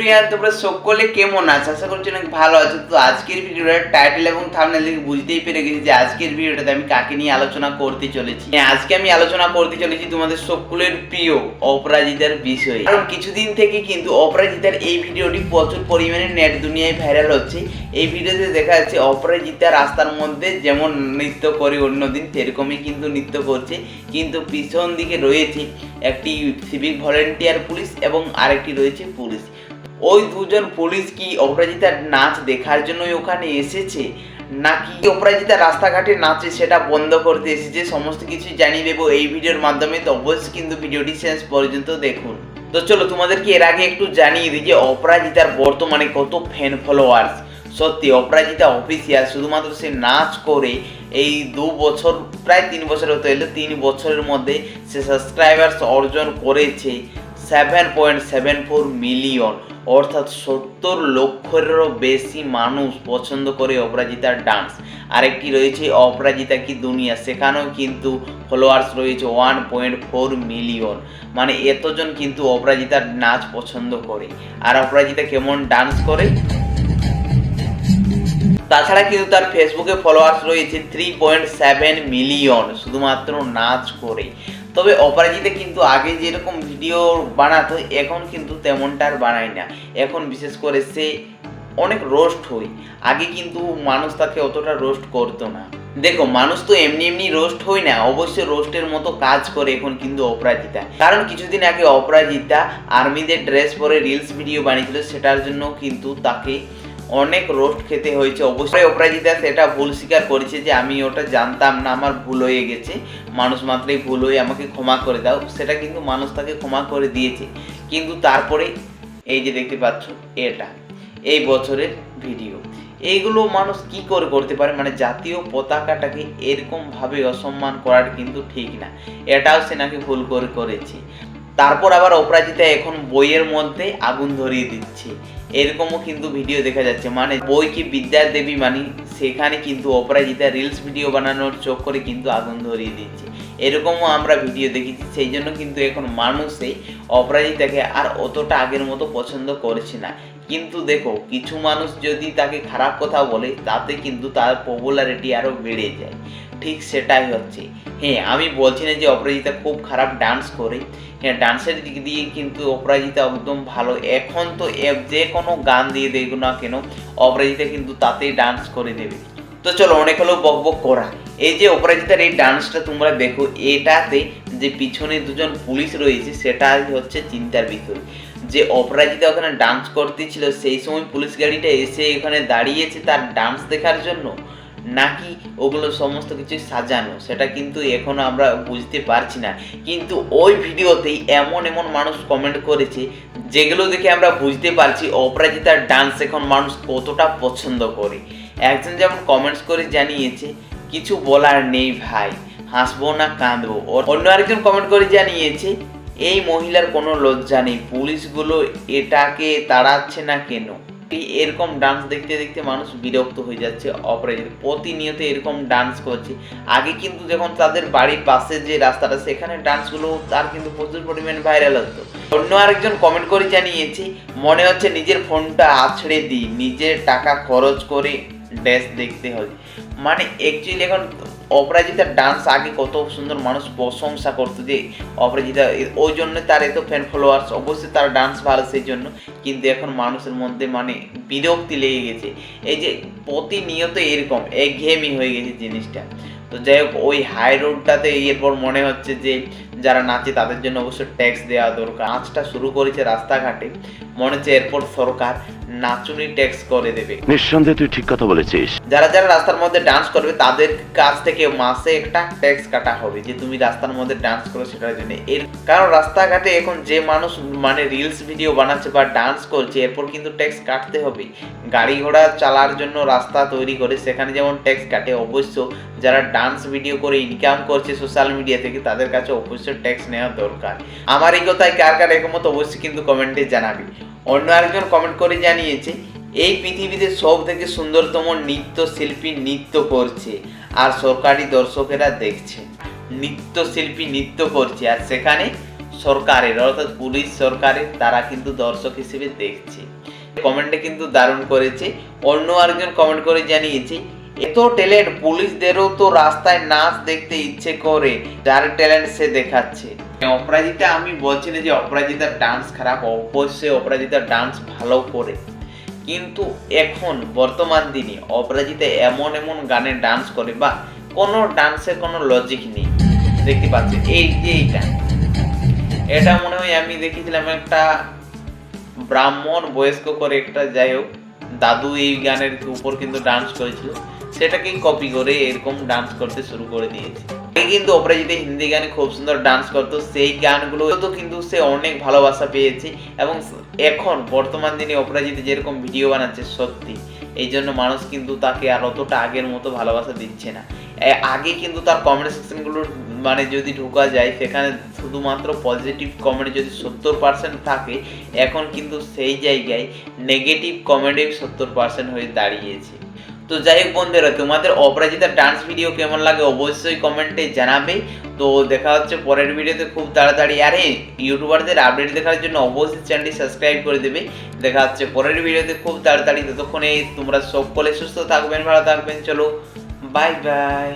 প্রিয়া তোমরা সকলে কেমন আছো? আশা করছি অনেক ভালো আছো। তো আজকের ভিডিওটার টাইটেল এবং থাম্বনেল দেখে বুঝতেই পেরে গেছি যে আজকের ভিডিওটাতে আমি কাকে নিয়ে আলোচনা করতে চলেছি। হ্যাঁ, আজকে আমি আলোচনা করতে চলেছি তোমাদের সকলের প্রিয় অপরাজিতার বিষয়ে। কারণ কিছুদিন থেকে কিন্তু অপরাজিতার এই ভিডিওটি প্রচুর পরিমাণে নেট দুনিয়ায় ভাইরাল হচ্ছে। এই ভিডিওতে দেখা যাচ্ছে অপরাজিতা রাস্তার মধ্যে যেমন নৃত্য করে অন্যদিন সেরকমই কিন্তু নৃত্য করছে। কিন্তু পিছন দিকে রয়েছে একটি সিভিক ভলেন্টিয়ার পুলিশ এবং আরেকটি রয়েছে পুলিশ। ওই দুজন পুলিশ কি অপরাজিতার নাচ দেখার জন্যই ওখানে এসেছে? নাকি অপরাজিতা রাস্তাঘাটে নাচে সেটা বন্ধ করতে এসেছে? সমস্ত কিছু জানিয়ে দেবো এই ভিডিওর মাধ্যমে। তো অবশ্যই কিন্তু ভিডিওটি শেষ পর্যন্ত দেখুন। তো চলো তোমাদেরকে এর আগে একটু জানিয়ে দিই যে অপরাজিতার বর্তমানে কত ফ্যান ফলোয়ার্স সত্যি, অপরাজিতা অফিসিয়াল শুধুমাত্র সে নাচ করে এই দু বছর, প্রায় তিন বছর হতে এলো, তিন বছরের মধ্যে সে সাবস্ক্রাইবার্স অর্জন করেছে seven point seven four million অর্থাৎ সত্তর লক্ষেরও বেশি মানুষ পছন্দ করে অপরাজিতার ডান্স আরেকটি রয়েছে অপরাজিতা কি দুনিয়া। সেখানেও কিন্তু ফলোয়ার্স রয়েছে ওয়ান পয়েন্ট ফোর মিলিয়ন মানে এতজন কিন্তু অপরাজিতার নাচ পছন্দ করে। আর অপরাজিতা কেমন ডান্স করে? তাছাড়া কিন্তু তার ফেসবুকে ফলোয়ার্স রয়েছে থ্রি পয়েন্ট সেভেন মিলিয়ন শুধুমাত্র নাচ করে। তবে অপরাজিতা কিন্তু আগে যেরকম ভিডিও বানাতো, এখন কিন্তু তেমনটা আর বানায় না। এখন বিশেষ করে সে অনেক রোস্ট হই আগে কিন্তু মানুষ তাকে অতটা রোস্ট করতো না। দেখো, মানুষ তো এমনি এমনি রোস্ট হই না, অবশ্যই রোস্টের মতো কাজ করে এখন কিন্তু অপরাজিতা। কারণ কিছুদিন আগে অপরাজিতা আর্মিদের ড্রেস পরে রিলস ভিডিও বানিয়েছিল, সেটার জন্য কিন্তু তাকে অনেক রোস্ট খেতে হয়েছে। অবশ্যই অপরাজিতা সেটা ভুল স্বীকার করেছে যে আমি ওটা জানতাম না, আমার ভুল হয়ে গেছে। মানুষ মাত্রই ভুল হয়ে আমাকে ক্ষমা করে দাও। সেটা কিন্তু মানুষ তাকে ক্ষমা করে দিয়েছে। কিন্তু তারপরে এই যে দেখতে পাচ্ছ, এটা, এই বছরের ভিডিও। এইগুলো মানুষ কি করে করতে পারে? মানে জাতীয় পতাকাটাকে এরকম ভাবে অসম্মান করার কিন্তু ঠিক না। এটাও সে নাকি ভুল করে করেছে। তারপর আবার অপরাজিতা এখন বইয়ের মধ্যে আগুন ধরিয়ে দিচ্ছে। এরকমও কিন্তু ভিডিও দেখা যাচ্ছে। মানে বই কি বিদ্যার দেবী মানি? সেখানে কিন্তু অপরাজিতা রিলস ভিডিও বানানোর চোখ করে কিন্তু আগুন ধরিয়ে দিচ্ছে। এরকমও আমরা ভিডিও দেখেছি। সেই জন্য কিন্তু এখন মানুষে অপরাজিতাকে আর অতটা আগের মতো পছন্দ করছে না। কিন্তু দেখো, কিছু মানুষ যদি তাকে খারাপ কথা বলে, তাতে কিন্তু তার পপুলারিটি আরও বেড়ে যায়। ঠিক সেটাই হচ্ছে। হ্যাঁ আমি বলছি না যে অপরাজিতা খুব খারাপ ডান্স করে। হ্যাঁ ডান্সের দিক দিয়ে কিন্তু অপরাজিতা একদম ভালো। এখন তো যে কোনো গান দিয়ে দেখো না কেন, অপরাজিতা কিন্তু তাতেই ডান্স করে দেবে। তো চলো অনেক হলো বক বক করা। এই যে অপরাজিতার এই ডান্সটা তোমরা দেখো, এটাতে যে পিছনে দুজন পুলিশ রয়েছে, সেটাই হচ্ছে চিন্তার বিষয় যে অপরাজিতা ওখানে ডান্স করতেছিল, সেই সময় পুলিশ গাড়িটা এসে এখানে দাঁড়িয়েছে তার ডান্স দেখার জন্য। নাকি ওগুলো সমস্ত কিছু সাজানো, সেটা কিন্তু এখনও আমরা বুঝতে পারছি না। কিন্তু ওই ভিডিওতেই এমন এমন মানুষ কমেন্ট করেছে, যেগুলো দেখে আমরা বুঝতে পারছি অপরাজিতার ডান্স এখন মানুষ কতটা পছন্দ করে। একজন যেমন কমেন্টস করে জানিয়েছে, কিছু বলার নেই ভাই, হাসবো না কাঁদবো। অন্য আরেকজন কমেন্ট করে জানিয়েছে, এই মহিলার কোনো লজ্জা নেই, পুলিশগুলো এটাকে তাড়াচ্ছে না কেন? এরকম ডান্স দেখতে দেখতে মানুষ বিরক্ত হয়ে যাচ্ছে? অপরাজিত। প্রতিনিয়ত এরকম ডান্স করছে। আগে কিন্তু যখন তাদের বাড়ির পাশে যে রাস্তাটা, সেখানে ডান্সগুলো তার কিন্তু প্রচুর পরিমাণে ভাইরাল হতো। অন্য আরেকজন কমেন্ট করে জানিয়েছে, মনে হচ্ছে নিজের ফোনটা আছড়ে দিই। নিজের টাকা খরচ করে ড্যান্স দেখতে হবে মানে অ্যাকচুয়ালি এখন অপরাজিতার ডান্স আগে কত সুন্দর মানুষ প্রশংসা করতো যে অপরাজিতা ওই জন্য তার এত ফ্যান ফলোয়ার্স অবশ্যই তার ডান্স ভালো সেই জন্য। কিন্তু এখন মানুষের মধ্যে মানে বিরক্তি লেগে গেছে। এই যে প্রতিনিয়ত এরকম, একঘেয়েমি হয়ে গেছে জিনিসটা। তো যাই হোক, ওই হাই রোডটাতে এরপর মনে হচ্ছে যে যারা নাচে তাদের জন্য অবশ্যই ট্যাক্স দেওয়া দরকার। নাচটা শুরু করেছে রাস্তাঘাটে। মনে হচ্ছে এরপর সরকার নাচুনি ট্যাক্স করে দেবে। নিঃসন্দেহে তুই ঠিক কথা বলেছিস। যারা যারা রাস্তার মধ্যে ডান্স করবে তাদের কাছ থেকে মাসে একটা ট্যাক্স কাটা হবে যে তুমি রাস্তার মধ্যে ডান্স করো সেটার জন্য। এর কারণ রাস্তাঘাটে এখন যে মানুষ মানে রিলস ভিডিও বানাচ্ছে বা ডান্স করছে এরপর কিন্তু ট্যাক্স কাটতে হবে। গাড়ি ঘোড়া চালার জন্য রাস্তা তৈরি করে সেখানে যেমন ট্যাক্স কাটে অবশ্য যারা ডান্স ভিডিও করে ইনকাম করছে সোশ্যাল মিডিয়া থেকে তাদের কাছে অবশ্যই ট্যাক্স নেওয়া দরকার। আমার এই কথায় কার কার একমত অবশ্যই কিন্তু কমেন্টে জানাবি। অন্য আরেকজন কমেন্ট করে জানিয়েছে, এই পৃথিবীতে সব থেকে সুন্দরতম নৃত্য শিল্পী নৃত্য করছে, আর সরকারি দর্শকেরা দেখছে। নৃত্যশিল্পী নৃত্য করছে, আর সেখানে সরকারের, অর্থাৎ পুলিশ সরকারের, তারা কিন্তু দর্শক হিসেবে দেখছে। কমেন্টে কিন্তু দারুণ করেছে। অন্য আরেকজন কমেন্ট করে জানিয়েছে এত ট্যালেন্ট পুলিশদেরও তো রাস্তায় নাচ দেখতে ইচ্ছে করে, যার ট্যালেন্ট সে দেখাচ্ছে। অপরাজিতা, আমি বলছি না যে অপরাজিতার ডান্স খারাপ, অবশ্যই অপরাজিতার ডান্স ভালো করে। কিন্তু এখন, বর্তমান দিনে, অপরাজিতা এমন এমন গানে ডান্স করে, বা কোনো ডান্সের কোনো লজিক নেই। দেখতে পাচ্ছি, এই যে এইটা। এটা মনে হয় আমি দেখেছিলাম একটা ব্রাহ্মণ বয়স্ক করে একটা যাই হোক, দাদু এই গানের উপর কিন্তু ডান্স করেছিল। সেটাকেই কপি করে এরকম ডান্স করতে শুরু করে দিয়েছে। কিন্তু অপরাজিতা হিন্দি গানে খুব সুন্দর ডান্স করতো, সেই গানগুলো তো কিন্তু সে অনেক ভালোবাসা পেয়েছে এবং এখন বর্তমান দিনে অপরাজিতা যেরকম ভিডিও বানাচ্ছে, সত্যি, এই জন্য মানুষ কিন্তু তাকে আর অতটা আগের মতো ভালোবাসা দিচ্ছে না। আগে কিন্তু তার কমেন্ট সেকশনগুলো মানে যদি ঢোকা যায়, সেখানে শুধুমাত্র পজিটিভ কমেন্ট যদি সত্তর পার্সেন্ট থাকে, এখন কিন্তু সেই জায়গায় নেগেটিভ কমেন্টই সত্তর পার্সেন্ট হয়ে দাঁড়িয়েছে। তো যাই হোক বন্ধুরা, তোমাদের অপরাজিতার ডান্স ভিডিও কেমন লাগে অবশ্যই কমেন্টে জানাবে। তো দেখা হচ্ছে পরের ভিডিওতে খুব তাড়াতাড়ি। আরে, ইউটিউবারদের আপডেট দেখার জন্য অবশ্যই চ্যানেলটি সাবস্ক্রাইব করে দেবে। দেখা হচ্ছে পরের ভিডিওতে খুব তাড়াতাড়ি। ততক্ষণে তোমরা সকলে সুস্থ থাকবেন, ভালো থাকবেন। চলো বাই বাই